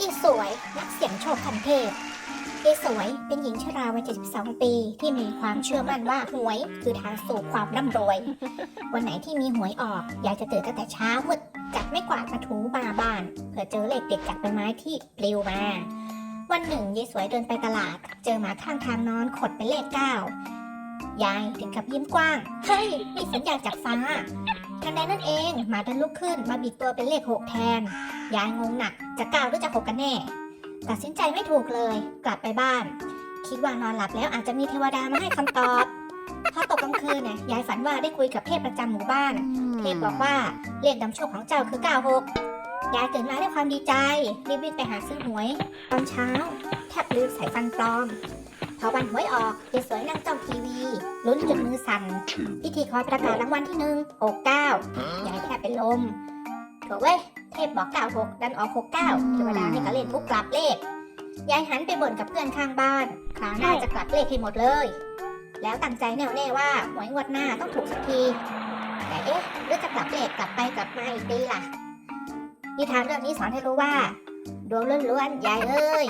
อีสวยนักเสี่ยงโชคคันเทพอีสวยเป็นหญิงชราวัย 72 ปี ที่มีความเชื่อมั่นว่าหวย คือทางสู่ความร่ำรวย วันไหนที่มีหวยออก อยากจะตื่นตั้งแต่เช้ามืดจับไม่กวาดมาถูมาบ้าน เพื่อเจอเลขเด็ดจากใบไม้ที่ปลิวมา วันหนึ่งยายสวยเดินไปตลาด เจอหมาข้างทางนอนขดเป็นเลขเก้ายายถึงกับยิ้มกว้าง เฮ้ยนี่สัญญาณจากฟ้า ทันใดนั่นเองหมาดันลุกขึ้นมาบิดตัวเป็นเลขหกแทน ยายงงหนักจะเก้าหรือจะหกกันแน่ ตัดสินใจไม่ถูกเลย กลับไปบ้าน คิดว่านอนหลับแล้วอาจจะมีเทวดามาให้คำตอบพอตกกลางคืนเนี่ยยายฝันว่าได้คุยกับเทพประจำหมู่บ้าน เทพบอกว่าเลขนำโชคของเจ้าคือ 96 ยายตื่นมาด้วยความดีใจ รีบวิ่งไปหาซื้อหวย ตอนเช้าแทบลืมใส่ฟันปลอม พอวันหวยออกยายสวยนั่งจ้องทีวีลุ้นจนมือสั่นพิธีคอยประกาศรางวัลที่หนึ่งหกเก้ายายแทบเป็นลมโถเว้ยเทพบอก96ดันออก69เทวดานี่ก็เล่นมุกกลับเลขยายหันไปบ่นกับเพื่อนข้างบ้านคราวหน้าจะกลับเลขให้หมดเลย แล้วตั้งใจแน่วแน่ว่าหวยงวดหน้าต้องถูกสักทีแต่เอ๊ะหรือจะกลับเลขกลับไปกลับมาอีกดีล่ะนิทานเรื่องนี้สอนให้รู้ว่า ดวงล้วนๆยายเอ้ย